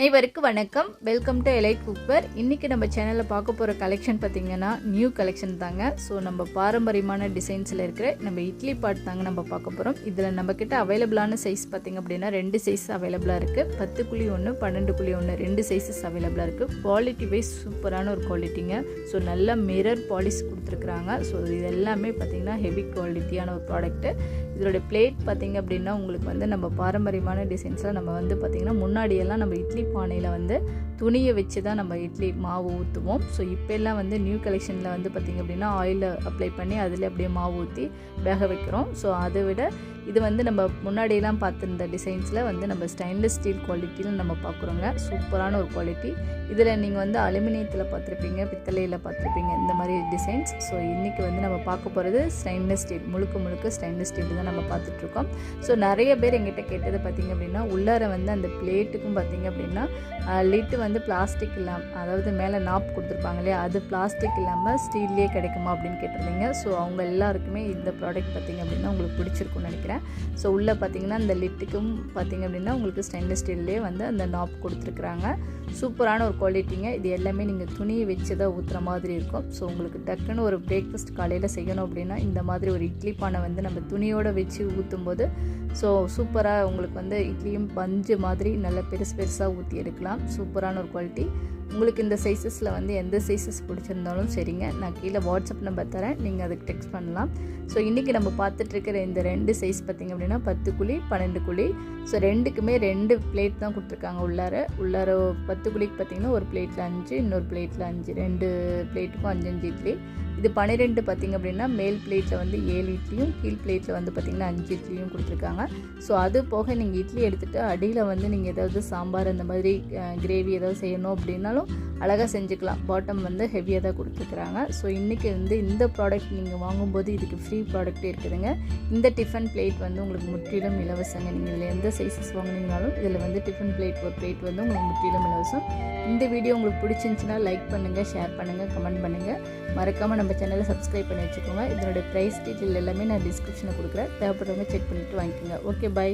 அனைவருக்கு வணக்கம். Welcome to elite cookware இன்றைக்கி நம்ம சேனலில் பார்க்க போகிற கலெக்ஷன் பார்த்திங்கன்னா நியூ கலெக்ஷன் தாங்க. ஸோ நம்ம பாரம்பரியமான டிசைன்ஸில் இருக்கிற நம்ம இட்லி பாட் தாங்க நம்ம பார்க்க போகிறோம் இதில் நம்மக்கிட்ட அவைலபிளான சைஸ் பார்த்திங்க அப்படின்னா ரெண்டு சைஸ் அவைலபிளாக இருக்குது பத்து குழி ஒன்று பன்னெண்டு குழி ஒன்று ரெண்டு சைஸஸ் அவைலபிளாக இருக்குது குவாலிட்டி வைஸ் சூப்பரான ஒரு குவாலிட்டிங்க ஸோ நல்ல மிரர் பாலிஷ் கொடுத்துருக்குறாங்க. ஸோ இது எல்லாமே பார்த்திங்கன்னா ஹெவி குவாலிட்டியான ஒரு ப்ராடக்ட்டு இதோடைய பிளேட் பார்த்திங்க அப்படின்னா உங்களுக்கு வந்து நம்ம பாரம்பரியமான டிசைன்ஸில் நம்ம வந்து பார்த்திங்கன்னா முன்னாடியெல்லாம் நம்ம இட்லி பானையில் வந்து துணியை வச்சு தான் நம்ம இட்லி மாவு ஊற்றுவோம் ஸோ இப்போல்லாம் வந்து நியூ கலெக்ஷனில் வந்து பார்த்திங்க அப்படின்னா ஆயிலை அப்ளை பண்ணி அதில் அப்படியே மாவு ஊற்றி வேக வைக்கிறோம். ஸோ அதை விட இது வந்து நம்ம முன்னாடியெல்லாம் பார்த்துருந்த டிசைன்ஸில் வந்து நம்ம ஸ்டெயின்லெஸ் ஸ்டீல் குவாலிட்டியில் நம்ம பார்க்குறோங்க. சூப்பரான ஒரு குவாலிட்டி இதில் நீங்கள் வந்து அலுமினியத்தில் பார்த்துருப்பீங்க பித்தளையில் பார்த்துருப்பீங்க இந்த மாதிரி டிசைன்ஸ் ஸோ இன்றைக்கி வந்து நம்ம பார்க்க போகிறது ஸ்டெயின்லெஸ் ஸ்டீல் முழுக்க முழுக்க ஸ்டெயின்லெஸ் ஸ்டீல் தான். நம்ம பார்த்துட்ருக்கோம். ஸோ நிறைய பேர் எங்கிட்ட கேட்டது பார்த்திங்க அப்படின்னா உள்ளார வந்து அந்த பிளேட்டுக்கும் பார்த்திங்க அப்படின்னா லிட்டு வந்து பிளாஸ்டிக் இல்லாமல் அதாவது மேலே நாப் கொடுத்துருப்பாங்க இல்லையா? அது பிளாஸ்டிக் இல்லாமல் ஸ்டீல்லே கிடைக்குமா அப்படின்னு கேட்டிருந்தீங்க. ஸோ அவங்க எல்லாருக்குமே இந்த ப்ராடக்ட் பார்த்திங்க அப்படின்னா உங்களுக்கு பிடிச்சிருக்கும்னு நினைக்கிறேன். ஸோ உள்ளே பார்த்தீங்கன்னா அந்த லிட்டுக்கும் பார்த்தீங்க அப்படின்னா உங்களுக்கு ஸ்டெயின்லெஸ் ஸ்டீல்லே வந்து அந்த நாப் கொடுத்துருக்குறாங்க. சூப்பரான ஒரு குவாலிட்டிங்க இது எல்லாமே நீங்கள் துணியை வச்சு தான் ஊற்றுற மாதிரி இருக்கும். ஸோ உங்களுக்கு டக்குன்னு ஒரு பிரேக்ஃபாஸ்ட் காலையில் செய்யணும் அப்படின்னா இந்த மாதிரி ஒரு இட்லி பானை வந்து நம்ம துணியோட வச்சு ஊற்றும் போது ஸோ சூப்பராக உங்களுக்கு வந்து இட்லியும் பஞ்சு மாதிரி நல்லா பெருசு பெருசாக ஊற்றி எடுக்கலாம். சூப்பரான ஒரு குவாலிட்டி உங்களுக்கு இந்த சைஸஸில் வந்து எந்த சைஸஸ் பிடிச்சிருந்தாலும் சரிங்க. நான் கீழே வாட்ஸ்அப் நம்பர் தரேன். நீங்கள் அதுக்கு டெக்ஸ்ட் பண்ணலாம். ஸோ இன்றைக்கி நம்ம பார்த்துட்ருக்கிற இந்த ரெண்டு சைஸ் பார்த்திங்க அப்படின்னா பத்து குழி பன்னெண்டு குழி. ஸோ ரெண்டுக்குமே ரெண்டு பிளேட் தான் கொடுத்துருக்காங்க உள்ளார. உள்ளார பத்து குழிக்கு பார்த்திங்கன்னா ஒரு பிளேட்டில் அஞ்சு இன்னொரு பிளேட்டில் அஞ்சு. ரெண்டு பிளேட்டுக்கும் அஞ்சு அஞ்சு இட்லி. இது பன்னிரெண்டு பார்த்திங்க அப்படின்னா மேல் பிளேட்டில் வந்து ஏழு இட்லியும் கீழ் பிளேட்டில் வந்து பார்த்திங்கன்னா அஞ்சு இட்லியும் கொடுத்துருக்காங்க. ஸோ அது போக நீங்கள் இட்லி எடுத்துகிட்டு அடியில் வந்து நீங்கள் ஏதாவது சாம்பார் அந்த மாதிரி கிரேவி ஏதாவது செய்யணும் அப்படின்னாலும் அழகாக செஞ்சுக்கலாம். பாட்டம் வந்து ஹெவியாக தான் கொடுத்துருக்குறாங்க ஸோ இன்றைக்கி வந்து இந்த ப்ராடக்ட் நீங்கள் வாங்கும்போது இதுக்கு ஃப்ரீ ப்ராடக்ட் இருக்குதுங்க. இந்த டிஃபன் பிளேட் வந்து உங்களுக்கு முற்றிலும் இலவசங்க. நீங்கள் இதில் எந்த சைஸஸ் வாங்கினீங்கனாலும் இதில் வந்து டிஃபன் பிளேட் ஒரு பிளேட் வந்து உங்களுக்கு முற்றிலும் இலவசம். இந்த வீடியோ உங்களுக்கு பிடிச்சிருந்துச்சின்னா லைக் பண்ணுங்கள் ஷேர் பண்ணுங்கள் கமெண்ட் பண்ணுங்கள் மறக்காமல் நம்ம சேனலை சப்ஸ்கிரைப் பண்ணி வச்சுக்கோங்க. இதனுடைய ப்ரைஸ் டீட்டெயில் எல்லாமே நான் டிஸ்கிரிப்ஷனில் கொடுக்குறேன். தேவைப்படுறவங்க செக் பண்ணிவிட்டு வாங்கிக்கோங்க. Okay bye